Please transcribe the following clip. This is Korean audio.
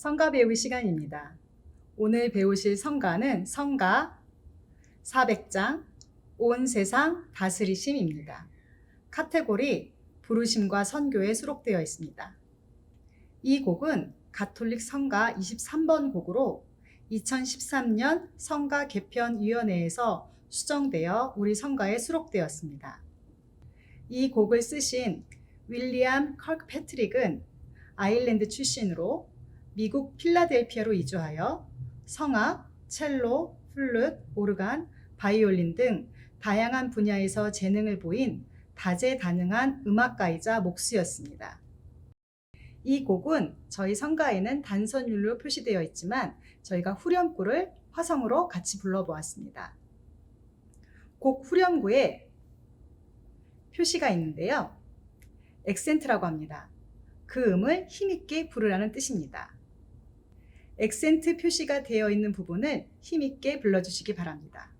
성가 배우기 시간입니다. 오늘 배우실 성가는 성가 400장 온 세상 다스리심입니다. 카테고리 부르심과 선교에 수록되어 있습니다. 이 곡은 가톨릭 성가 23번 곡으로 2013년 성가 개편위원회에서 수정되어 우리 성가에 수록되었습니다. 이 곡을 쓰신 윌리엄 컬크 패트릭은 아일랜드 출신으로 미국 필라델피아로 이주하여 성악, 첼로, 플룻, 오르간, 바이올린 등 다양한 분야에서 재능을 보인 다재다능한 음악가이자 목수였습니다. 이 곡은 저희 성가에는 단선율로 표시되어 있지만 저희가 후렴구를 화성으로 같이 불러보았습니다. 곡 후렴구에 표시가 있는데요. 액센트라고 합니다. 그 음을 힘있게 부르라는 뜻입니다. 액센트 표시가 되어 있는 부분을 힘있게 불러주시기 바랍니다.